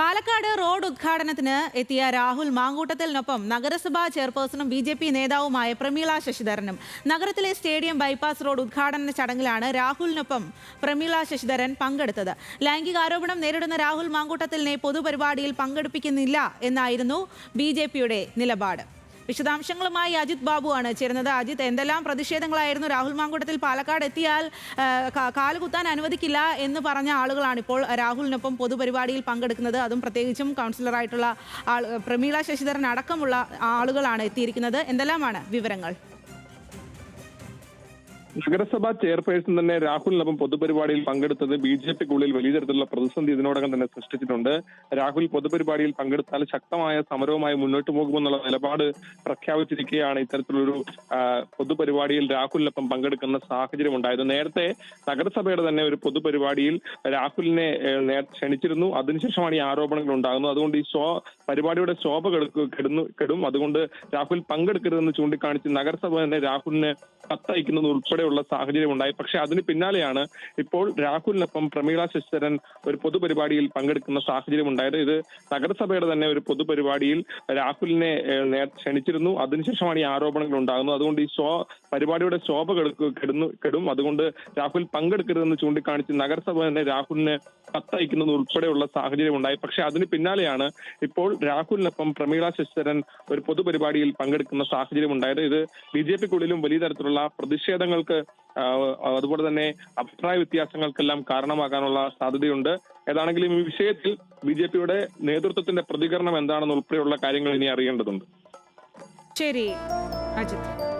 Palakkad road ഉദ്ഘാടനത്തിന് എത്തിയ രാഹുൽ മാങ്കൂട്ടത്തിനൊപ്പം നഗരസഭാ ചെയർപേഴ്സണും ബി ജെ പി നേതാവുമായ പ്രമീള ശശിധരനും. നഗരത്തിലെ സ്റ്റേഡിയം ബൈപ്പാസ് റോഡ് ഉദ്ഘാടന ചടങ്ങിലാണ് രാഹുലിനൊപ്പം പ്രമീള ശശിധരൻ പങ്കെടുത്തത്. ലൈംഗികാരോപണം നേരിടുന്ന രാഹുൽ മാങ്കൂട്ടത്തിലിനെ പൊതുപരിപാടിയിൽ പങ്കെടുപ്പിക്കുന്നില്ല എന്നായിരുന്നു ബി നിലപാട്. വിശദാംശങ്ങളുമായി അജിത് ബാബുവാണ് ചേരുന്നത്. അജിത് എന്തെല്ലാം പ്രതിഷേധങ്ങളായിരുന്നു? രാഹുൽ മാങ്കൂട്ടത്തിൽ പാലക്കാട് എത്തിയാൽ കാലുകുത്താൻ അനുവദിക്കില്ല എന്ന് പറഞ്ഞ ആളുകളാണ് ഇപ്പോൾ രാഹുലിനൊപ്പം പൊതുപരിപാടിയിൽ പങ്കെടുക്കുന്നത്. അതും പ്രത്യേകിച്ചും കൗൺസിലറായിട്ടുള്ള ആൾ പ്രമീള ശശിധരൻ അടക്കമുള്ള ആളുകളാണ് എത്തിയിരിക്കുന്നത്. എന്തെല്ലാമാണ് വിവരങ്ങൾ? നഗരസഭാ ചെയർപേഴ്സൺ തന്നെ രാഹുലിനൊപ്പം പൊതുപരിപാടിയിൽ പങ്കെടുത്തത് ബി ജെ പിക്കുള്ളിൽ വലിയ തരത്തിലുള്ള പ്രതിസന്ധി ഇതിനോടകം തന്നെ സൃഷ്ടിച്ചിട്ടുണ്ട്. രാഹുൽ പൊതുപരിപാടിയിൽ പങ്കെടുത്താൽ ശക്തമായ സമരവുമായി മുന്നോട്ട് പോകുമെന്നുള്ള നിലപാട് പ്രഖ്യാപിച്ചിരിക്കുകയാണ് ഇത്തരത്തിലൊരു പൊതുപരിപാടിയിൽ രാഹുലിനൊപ്പം പങ്കെടുക്കുന്ന സാഹചര്യം ഉണ്ടായത്. നേരത്തെ നഗരസഭയുടെ തന്നെ ഒരു പൊതുപരിപാടിയിൽ രാഹുലിനെ നേ- ക്ഷണിച്ചിരുന്നു. അതിനുശേഷമാണ് ഈ ആരോപണങ്ങൾ ഉണ്ടാകുന്നത്. അതുകൊണ്ട് ഈ ശോ പരിപാടിയുടെ ശോഭ കെടുന്നു കെടും. അതുകൊണ്ട് രാഹുൽ പങ്കെടുക്കരുതെന്ന് ചൂണ്ടിക്കാണിച്ച് നഗരസഭ തന്നെ രാഹുലിനെ കത്തയക്കുന്നത് ഉൾപ്പെടെയുള്ള സാഹചര്യം ഉണ്ടായി. പക്ഷെ അതിന് പിന്നാലെയാണ് ഇപ്പോൾ രാഹുലിനൊപ്പം പ്രമീള ശശിധരൻ ഒരു പൊതുപരിപാടിയിൽ പങ്കെടുക്കുന്ന സാഹചര്യം ഉണ്ടായത്. ഇത് നഗരസഭയുടെ തന്നെ ഒരു പൊതുപരിപാടിയിൽ രാഹുലിനെ ക്ഷണിച്ചിരുന്നു. അതിനുശേഷമാണ് ഈ ആരോപണങ്ങൾ ഉണ്ടാകുന്നത്. അതുകൊണ്ട് ഈ ശോ പരിപാടിയുടെ ശോഭ കെടുന്നു കെടും. അതുകൊണ്ട് രാഹുൽ പങ്കെടുക്കരുതെന്ന് ചൂണ്ടിക്കാണിച്ച് നഗരസഭ തന്നെ രാഹുലിന് കത്തയക്കുന്നത് ഉൾപ്പെടെയുള്ള സാഹചര്യം ഉണ്ടായി. പക്ഷെ അതിന് പിന്നാലെയാണ് ഇപ്പോൾ രാഹുലിനൊപ്പം പ്രമീള ശശിധരൻ ഒരു പൊതുപരിപാടിയിൽ പങ്കെടുക്കുന്ന സാഹചര്യം ഉണ്ടായത്. ഇത് ബി ജെ പിക്കുള്ളിലും വലിയ തരത്തിലുള്ള പ്രതിഷേധങ്ങൾക്ക് ആ, അതുപോലെ തന്നെ അഭിപ്രായ വ്യത്യാസങ്ങൾക്കെല്ലാം കാരണമാകാനുള്ള സാധ്യതയുണ്ട്. ഏതാണെങ്കിലും ഈ വിഷയത്തിൽ ബി ജെ പിയുടെ നേതൃത്വത്തിന്റെ പ്രതികരണം എന്താണെന്ന് ഉൾപ്പെടെയുള്ള കാര്യങ്ങൾ ഇനി അറിയേണ്ടതുണ്ട്. ശരി അജിത്.